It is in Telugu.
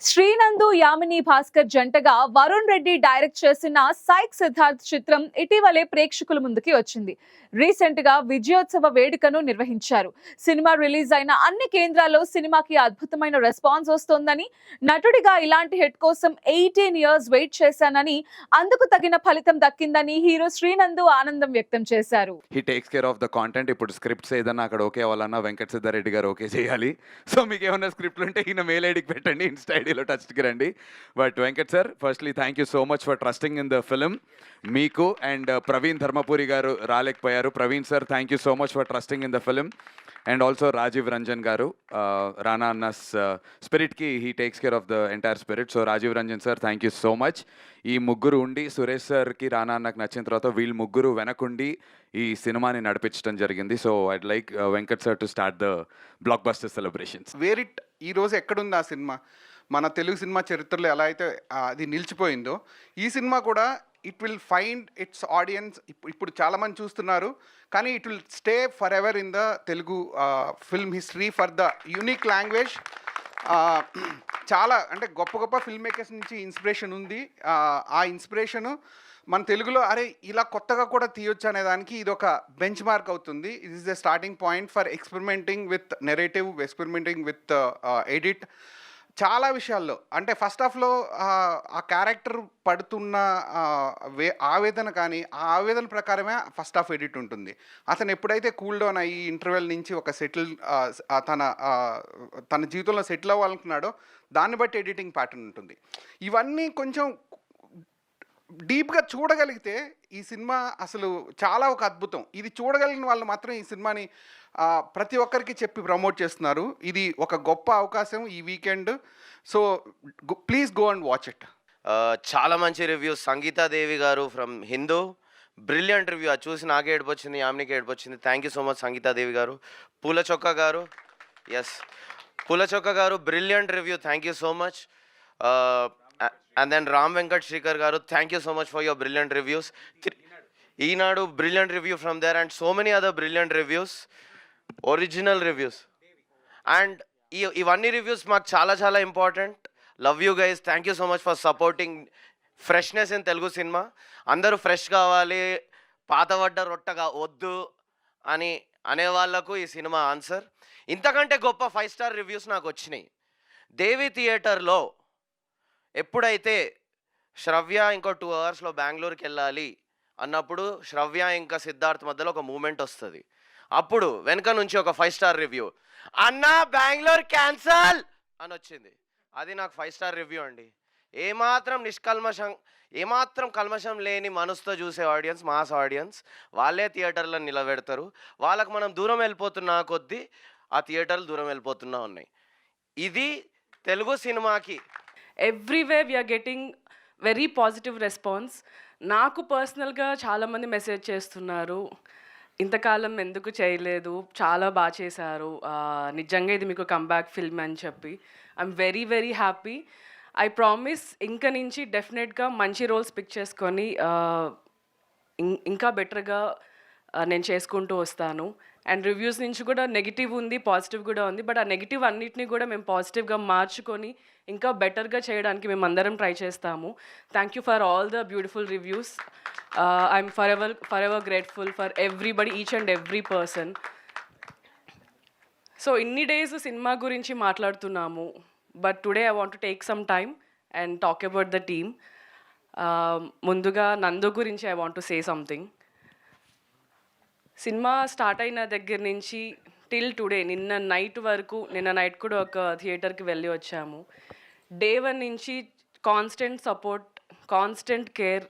శ్రీనందు యామిని భాస్కర్ జంటగా వరుణ్ రెడ్డి డైరెక్ట్ చేసిన సైక్ సిద్ధార్థ్ చిత్రం ఇటీవలే ప్రేక్షకుల ముందుకి వచ్చింది. రీసెంట్గా విజయోత్సవ వేడుకను నిర్వహించారు. సినిమా రిలీజ్ అయిన అన్ని కేంద్రాల్లో సినిమాకి అద్భుతమైన రెస్పాన్స్ వస్తోందని నటుడిగా ఇలాంటి హిట్ కోసం ఎయిటీన్ ఇయర్స్ వెయిట్ చేశానని అందుకు తగిన ఫలితం దక్కిందని హీరో శ్రీనందు ఆనందం వ్యక్తం చేశారు. He takes care of the content ఇప్పుడు స్క్రిప్ట్స్ ఏదన్నా అక్కడ ఓకే అవ్వాలన్నా వెంకట సిద్ధారెడ్డి గారు ఓకే చేయాలి. సో మీకు ఏమైనా స్క్రిప్ట్లు ఉంటే ఈయన మెయిల్ ఐడికి పెట్టండి ఇన్స్టా ఐడిలో టచ్కి రండి. But Venkat sir firstly thank you so much for trusting in the film మీకు అండ్ ప్రవీణ్ ధర్మపురి గారు రాలేకపోయారు. Praveen sir thank you so much for trusting in the film and also Rajeev Ranjan garu Rana అన్న స్పిరిట్కి he takes care of the entire spirit so Rajeev Ranjan sir thank you so much ఈ ముగ్గురు ఉండి సురేష్ సార్కి రానా అన్నకు నచ్చిన తర్వాత వీళ్ళు ముగ్గురు వెనకుండి ఈ సినిమాని నడిపించడం జరిగింది. So I'd like Venkat sir to start the blockbuster celebrations వేరిట్ ఈ రోజు ఎక్కడుంది ఆ సినిమా? మన తెలుగు సినిమా చరిత్రలో ఎలా అయితే అది నిలిచిపోయిందో ఈ సినిమా కూడా it will find its audience ఇప్పుడు చాలామంది చూస్తున్నారు కానీ it will stay forever in the Telugu film history for the unique language. చాలా అంటే గొప్ప గొప్ప ఫిల్మ్ మేకర్స్ నుంచి ఇన్స్పిరేషన్ ఉంది. ఆ, ఇన్స్పిరేషను మన తెలుగులో అరే ఇలా కొత్తగా కూడా తీయొచ్చు అనే దానికి ఇది ఒక బెంచ్ మార్క్ అవుతుంది. It is the starting point for experimenting with narrative experimenting with edit చాలా విషయాల్లో. అంటే ఫస్ట్ హాఫ్లో ఆ క్యారెక్టర్ పడుతున్న వే ఆవేదన కానీ ఆ ఆవేదన ప్రకారమే ఫస్ట్ హాఫ్ ఎడిట్ ఉంటుంది. అతను ఎప్పుడైతే కూల్ డౌన్ అయ్యి ఇంటర్వెల్ నుంచి ఒక సెటిల్ తన తన జీవితంలో సెటిల్ అవ్వాలనుకున్నాడో దాన్ని బట్టి ఎడిటింగ్ ప్యాటర్న్ ఉంటుంది. ఇవన్నీ కొంచెం డీప్గా చూడగలిగితే ఈ సినిమా అసలు చాలా ఒక అద్భుతం. ఇది చూడగలిగిన వాళ్ళు మాత్రం ఈ సినిమాని ప్రతి ఒక్కరికి చెప్పి ప్రమోట్ చేస్తున్నారు. ఇది ఒక గొప్ప అవకాశం ఈ weekend. So please go and watch it. చాలా మంచి రివ్యూస్ సంగీతాదేవి గారు ఫ్రమ్ హిందూ. Brilliant review. అది చూసి నాకే ఏడుపు వచ్చింది యామినికి ఏడుపు వచ్చింది thank you so much Sangeetha Devi garu. Poola Chokka garu. Yes Poola Chokka garu brilliant review. Thank you so much. And then Ram Venkat Srikar garu thank you so much for your brilliant reviews Eenadu brilliant review from there and so many other brilliant reviews original reviews and ఈ ఇవన్నీ రివ్యూస్ మాకు చాలా చాలా important love you guys thank you so much for supporting freshness in Telugu cinema అందరూ ఫ్రెష్ కావాలి పాతబడ్డ రొట్టగా వద్దు అని అనే వాళ్ళకు ఈ సినిమా ఆన్సర్ ఇంతకంటే గొప్ప ఫైవ్ స్టార్ రివ్యూస్ నాకు వచ్చినాయి. దేవి థియేటర్లో ఎప్పుడైతే శ్రవ్య ఇంకో టూ అవర్స్లో బెంగళూరుకి వెళ్ళాలి అన్నప్పుడు శ్రవ్య ఇంకా సిద్ధార్థ్ మధ్యలో ఒక మూమెంట్ వస్తుంది. అప్పుడు వెనక నుంచి ఒక ఫైవ్ స్టార్ రివ్యూ అన్నా బెంగళూరు క్యాన్సల్ అని వచ్చింది. అది నాకు ఫైవ్ స్టార్ రివ్యూ అండి. ఏమాత్రం నిష్కల్మషం ఏమాత్రం కల్మషం లేని మనసుతో చూసే ఆడియన్స్ మాస్ ఆడియన్స్ వాళ్ళే థియేటర్లో నిలబెడతారు. వాళ్ళకు మనం దూరం వెళ్ళిపోతున్నా కొద్దీ ఆ థియేటర్లు దూరం వెళ్ళిపోతున్నా ఉన్నాయి. ఇది తెలుగు సినిమాకి everywhere we're getting very positive response నాకు పర్సనల్గా చాలామంది మెసేజ్ చేస్తున్నారు. ఇంతకాలం ఎందుకు చేయలేదు? చాలా బాగా చేశారు. నిజంగా ఇది మీకు కంబ్యాక్ ఫిల్మ్ అని చెప్పి. I'm very very happy I promise ఇంక నుంచి డెఫినెట్గా మంచి రోల్స్ పిక్ చేసుకొని ఇంకా బెటర్గా నేను చేసుకుంటూ వస్తాను. అండ్ రివ్యూస్ నుంచి కూడా నెగిటివ్ ఉంది పాజిటివ్ కూడా ఉంది. బట్ ఆ నెగిటివ్ అన్నిటిని కూడా మేము పాజిటివ్గా మార్చుకొని ఇంకా బెటర్గా చేయడానికి మేము అందరం ట్రై చేస్తాము. Thank you for all the beautiful reviews I'm forever forever grateful for everybody each and every person so ఇన్ని డేస్ సినిమా గురించి మాట్లాడుతున్నాము. But today I want take some time and talk about the team ముందుగా నందు గురించి I want to say something cinema start అయిన దగ్గర నుంచి టిల్ టుడే నిన్న నైట్ వరకు నిన్న నైట్ కూడా ఒక థియేటర్కి వెళ్ళి వచ్చాము. డే వన్ నుంచి కాన్స్టెంట్ సపోర్ట్ కాన్స్టెంట్ కేర్